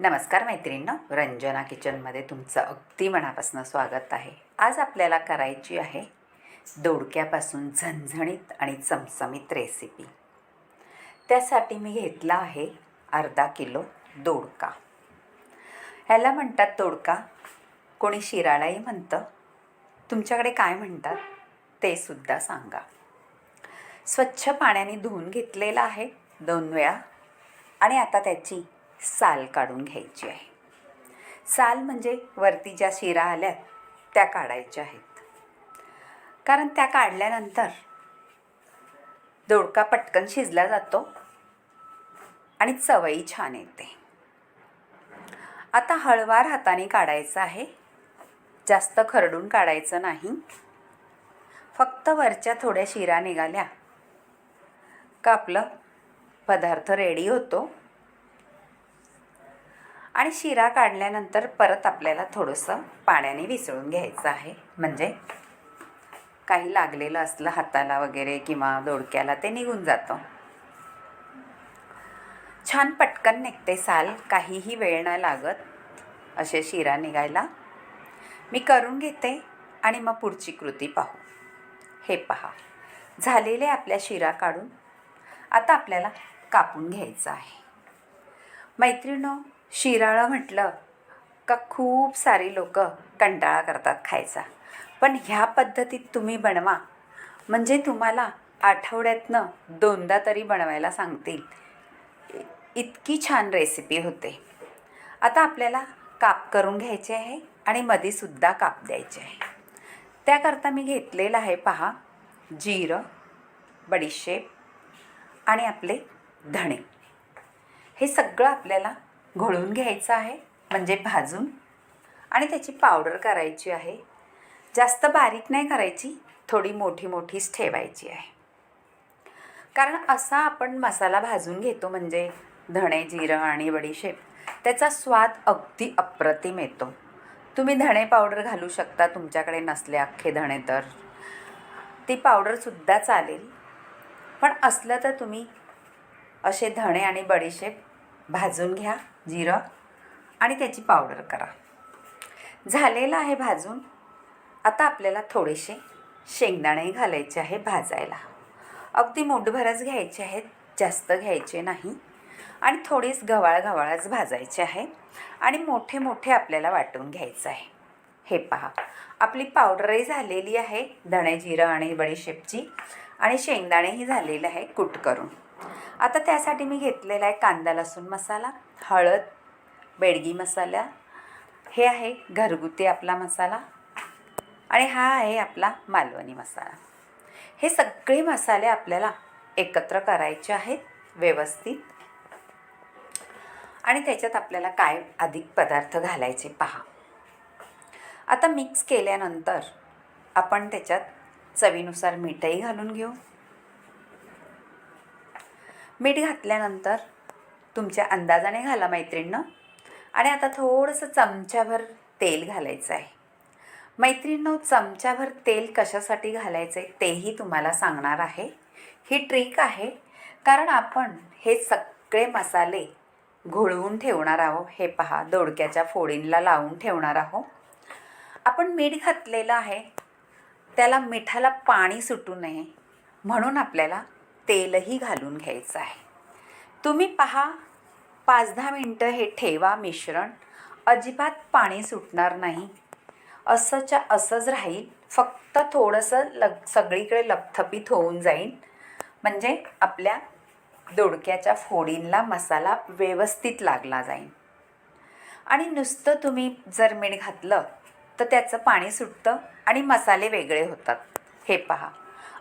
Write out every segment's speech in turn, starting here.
नमस्कार मैत्रिणींनो रंजना किचनमध्ये तुमचं अगदी मनापासून स्वागत आहे. आज आपल्याला करायची आहे दोडक्यापासून झणझणीत आणि चमचमीत रेसिपी त्यासाठी मी घेतला आहे अर्धा किलो दोडका. ह्याला म्हणतात दोडका. कोणी शिराळाही म्हणतं. तुमच्याकडे काय म्हणतात ते सुद्धा सांगा. स्वच्छ पाण्याने धुवून घेतलेला आहे दोन वेळा आणि आता त्याची साल काढून घ्यायची आहे. साल म्हणजे वरती ज्या शिरा आल्यात त्या काढायच्या आहेत. कारण त्या काढल्यानंतर दोडका पटकन शिजला जातो आणि चवई छान येते. आता हळवार हाताने काढायचं आहे. जास्त खरडून काढायचं नाही. फक्त वरच्या थोड्या शिरा निघाल्या. का आपलं पदार्थ रेडी होतो. आणि शिरा काढल्यानंतर परत आपल्याला थोडंसं पाण्याने विसळून घ्यायचं आहे. म्हणजे काही लागलेलं असलं हाताला वगैरे किंवा दोडक्याला ते निघून जातं. छान पटकन निघते साल काहीही वेळ न लागत असे शिरा निघायला. मी करून घेते आणि मग पुढची कृती पाहू. हे पहा झालेले आपल्या शिरा काढून आता आपल्याला कापून घ्यायचं आहे. मैत्रिणो शिराळं म्हटलं का खूप सारी लोक कंटाळा करतात खायचा. पण ह्या पद्धतीत तुम्ही बनवा. म्हणजे तुम्हाला आठवड्यातनं दोनदा तरी बनवायला सांगतील. इतकी छान रेसिपी होते. आता आपल्याला काप करून घ्यायचे आहे आणि मधीसुद्धा काप द्यायचे आहे. त्याकरता मी घेतलेलं आहे पहा जिरं बडीशेप आणि आपले धणे. हे सगळं आपल्याला घोळून घ्यायचं आहे म्हणजे भाजून. आणि त्याची पावडर करायची आहे. जास्त बारीक नाही करायची थोडी मोठी मोठीच ठेवायची आहे. कारण असा आपण मसाला भाजून घेतो म्हणजे धणे जिरं आणि बडीशेप त्याचा स्वाद अगदी अप्रतिम येतो. तुम्ही धणे पावडर घालू शकता तुमच्याकडे नसले अख्खे धणे तर. ती पावडरसुद्धा चालेल. पण असलं तर तुम्ही असे धणे आणि बडीशेप भाजून घ्या जिरं आणि त्याची पावडर करा. झालेलं आहे भाजून. आता आपल्याला थोडेसे शेंगदाणे घालायचे आहे भाजायला. अगदी मुठभरच घ्यायचे आहेत जास्त घ्यायचे नाही. आणि थोडेच गवाळ गवाळच भाजायचे आहे आणि मोठे मोठे आपल्याला वाटून घ्यायचं आहे. हे पहा आपली पावडरही झालेली आहे धणे जिरं आणि बडीशेपची आणि शेंगदाणेही झालेलं आहे कूट करून. आता त्यासाठी मी घेतलेला आहे कांदा लसूण मसाला हळद बेडगी मसाला. हे आहे घरगुती आपला मसाला आणि हा आहे आपला मालवणी मसाला. हे सगळे मसाले आपल्याला एकत्र करायचे आहेत व्यवस्थित. आणि त्याच्यात आपल्याला काय अधिक पदार्थ घालायचे पहा. आता मिक्स केल्यानंतर आपण त्याच्यात चवीनुसार मीठही घालून घेऊ. मीठ घातल्यानंतर तुमच्या अंदाजाने घाला मैत्रिणीनं. आणि आता थोडंसं चमच्याभर तेल घालायचं आहे. मैत्रिणीनं चमच्याभर तेल कशासाठी घालायचं आहे तेही तुम्हाला सांगणार आहे. ही ट्रिक आहे कारण आपण हे सगळे मसाले घोळवून ठेवणार आहोत. हे पहा दोडक्याच्या फोडींला लावून ठेवणार आहोत. आपण मीठ घातलेलं आहे त्याला मिठाला पाणी सुटू नये म्हणून आपल्याला तेलही घालून घ्यायचं आहे. तुम्ही पहा पाच दहा मिनटं हे ठेवा मिश्रण. अजिबात पाणी सुटणार नाही. असंच्या असंच राहील. फक्त थोडंसं लग सगळीकडे लपथपीत होऊन जाईल. म्हणजे आपल्या दोडक्याच्या फोडींला मसाला व्यवस्थित लागला जाईल. आणि नुसतं तुम्ही जर मीठ घातलं तर त्याचं पाणी सुटतं आणि मसाले वेगळे होतात. हे पहा.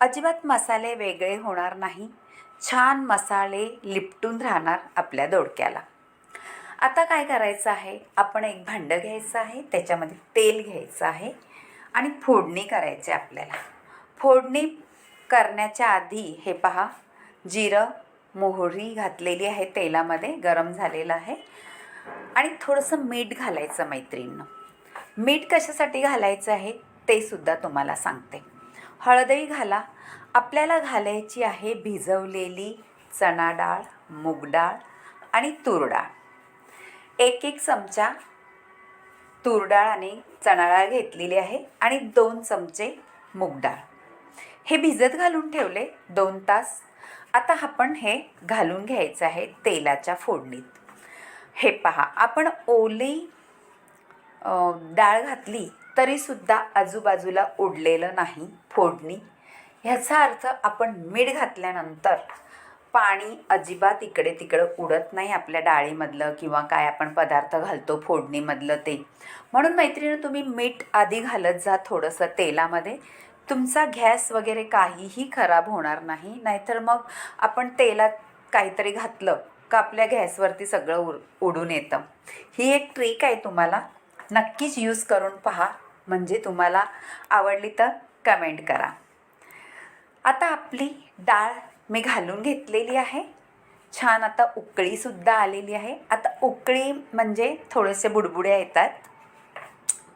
अजिबात मसाले वेगळे होणार नाही. छान मसाले लिपटून राहणार आपल्या दोडक्याला. आता काय करायचं आहे? आपण एक भांडं घ्यायचं आहे त्याच्यामध्ये तेल घ्यायचं आहे आणि फोडणी करायची आपल्याला. फोडणी करण्याच्या आधी हे पहा जिरं मोहरी घातलेली आहे तेलामध्ये गरम झालेलं आहे. आणि थोडंसं मीठ घालायचं मैत्रिणीनं. मीठ कशासाठी घालायचं आहे ते सुद्धा तुम्हाला सांगते. हळदही घाला. आपल्याला घालायची आहे भिजवलेली चणा डाळ मूग डाळ आणि तूर डाळ एक एक चमचा तूर डाळ आणि चणा डाळ घेतलेली आहे आणि दोन चमचे मूग डाळ हे भिजत घालून ठेवले दोन तास. आता आपण हे घालून घ्यायचं आहे तेलाच्या फोडणीत. हे पहा आपण ओली डाळ घातली तरीसुद्धा आजूबाजूला उडलेलं नाही फोडणी. ह्याचा अर्थ आपण मीठ घातल्यानंतर पाणी अजिबात इकडे तिकडं उडत नाही आपल्या डाळीमधलं किंवा काय आपण पदार्थ घालतो फोडणीमधलं ते. म्हणून मैत्रिणी तुम्ही मीठ आधी घालत जा थोडंसं तेलामध्ये. तुमचा गॅस वगैरे काहीही खराब होणार नाही नाहीतर मग आपण तेलात काहीतरी घातलं का आपल्या गॅसवरती सगळं उड उडून येतं. ही एक ट्रिक आहे तुम्हाला. नक्कीच यूज करून पहा. म्हणजे तुम्हाला आवडली तर कमेंट करा. आता आपली डाळ मी घालून घेतलेली आहे. छान आता उकळीसुद्धा आलेली आहे. आता उकळी म्हणजे थोडेसे बुडबुड्या येतात.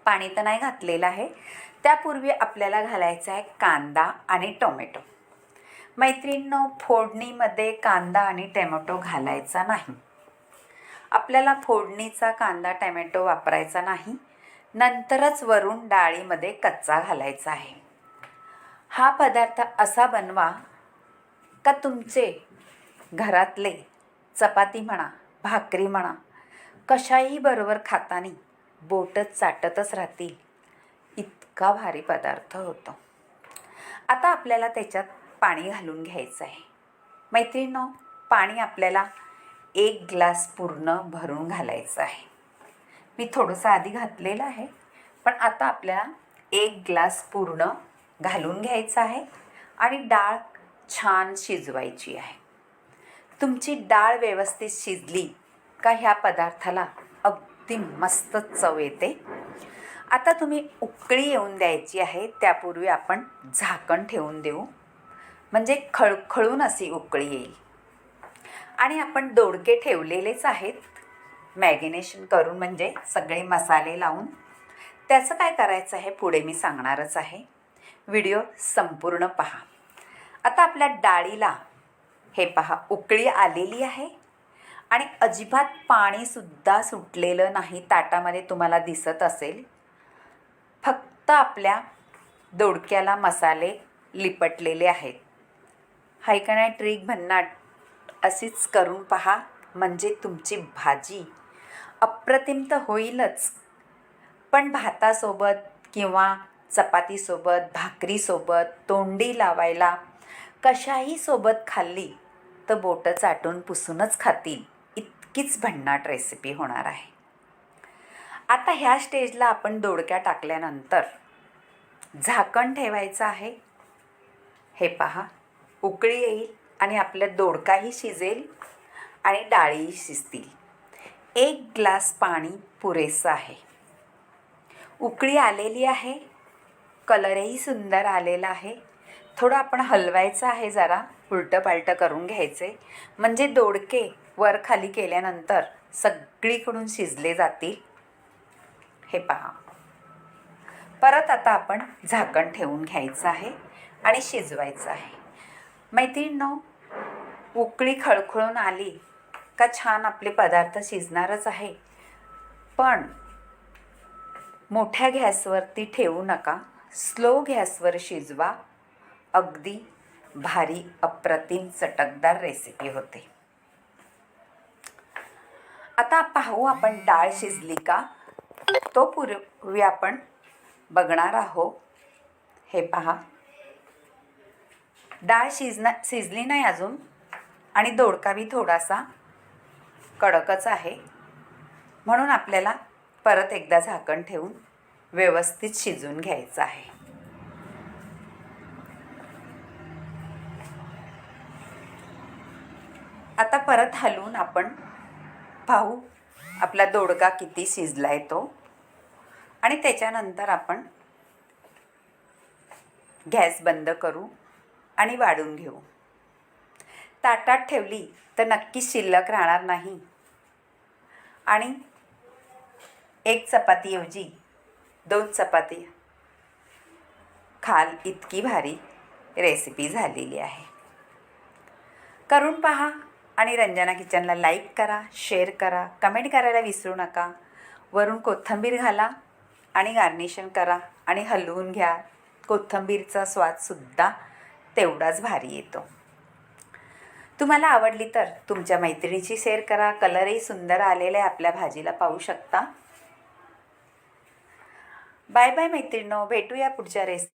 पाणी तर नाही घातलेलं आहे. त्यापूर्वी आपल्याला घालायचा आहे कांदा आणि टोमॅटो. मैत्रिणींनो फोडणीमध्ये कांदा आणि टोमॅटो घालायचा नाही. आपल्याला फोडणीचा कांदा टॅमॅटो वापरायचा नाही. नंतरच वरून डाळीमध्ये कच्चा घालायचा आहे. हा पदार्थ असा बनवा का तुमचे घरातले चपाती म्हणा भाकरी म्हणा कशाही बरोबर खातानी बोटच चाटतच राहतील. इतका भारी पदार्थ होतो. आता आपल्याला त्याच्यात पाणी घालून घ्यायचं आहे. मैत्रिणींनो पाणी आपल्याला एक ग्लास पूर्ण भरून घालायचं आहे. मी थोडंसं आधी घातलेलं आहे. पण आता आपल्याला एक ग्लास पूर्ण घालून घ्यायचं आहे आणि डाळ छान शिजवायची आहे. तुमची डाळ व्यवस्थित शिजली का ह्या पदार्थाला अगदी मस्त चव येते. आता तुम्ही उकळी येऊन द्यायची आहे त्यापूर्वी आपण झाकण ठेवून देऊ. म्हणजे खळखळून अशी उकळी येईल. आणि आपण दोडके ठेवलेलेच आहेत. मॅगिनेशन करून म्हणजे सगळे मसाले लावून त्याचं काय करायचं आहे पुढे मी सांगणारच आहे. व्हिडिओ संपूर्ण पहा. आता आपल्या डाळीला हे पहा उकळी आलेली आहे आणि अजिबात पाणीसुद्धा सुटलेलं नाही ताटामध्ये तुम्हाला दिसत असेल. फक्त आपल्या दोडक्याला मसाले लिपटलेले आहेत. हाय का नाही ट्रिक भन्नाट अशीच करून पहा. म्हणजे तुमची भाजी अप्रतिम तर होईलच. पण भातासोबत किंवा चपातीसोबत भाकरीसोबत तोंडी लावायला कशाही सोबत खाल्ली तर बोटं चाटून पुसूनच खातील. इतकीच भन्नाट रेसिपी होणार आहे. आता ह्या स्टेजला आपण दोडक्या टाकल्यानंतर झाकण ठेवायचं आहे. हे पहा उकळी येईल आणि आपल्या दोडकाही शिजेल आणि डाळीही शिजतील. एक ग्लास पाणी पुरेसं आहे. उकळी आलेली आहे. कलरही सुंदर आलेला आहे. थोडं आपण हलवायचं आहे जरा उलटं पालटं करून घ्यायचे. म्हणजे दोडके वर खाली केल्यानंतर सगळीकडून शिजले जातील. हे पहा. परत आता आपण झाकण ठेवून घ्यायचं आहे आणि शिजवायचं आहे. मैत्रिणींनो उकळी खळखळून आली का छान आपले पदार्थ शिजणारच आहे. पण मोठ्या गॅसवरती ठेवू नका. स्लो गॅसवर शिजवा. अगदी भारी अप्रतिम चटकदार रेसिपी होते. आता पाहू आपण डाळ शिजली का? तो पूर्वी आपण बघणार आहोत हे पहा. डाळ शिजना शिजली नाही अजून. आणि दोडका बी थोडासा. कडकच आहे. म्हणून आपल्याला परत एकदा झाकण ठेवून व्यवस्थित शिजून घ्यायचं आहे. आता परत हलवून आपण पाहू आपला दोडका किती शिजला आहे तो. आणि त्याच्यानंतर आपण गॅस बंद करू आणि वाढून घेऊ. ताटात ठेवली तर नक्कीच शिल्लक राहणार नाही. आणि एक चपातीऐवजी दोन चपाती खाल इतकी भारी रेसिपी झालेली आहे. करून पहा आणि रंजना किचनला लाईक करा शेअर करा कमेंट करायला विसरू नका. वरून कोथिंबीर घाला आणि गार्निशन करा आणि हलवून घ्या. कोथिंबीरचा स्वादसुद्धा तेवढाच भारी येतो. तुम्हाला आवडली तर तुमच्या मैत्रिणीची शेअर करा. कलरही सुंदर आलेला आहे. आपल्या भाजीला पाहू शकता. बाय बाय मैत्रिणो भेटूया पुढच्या रेस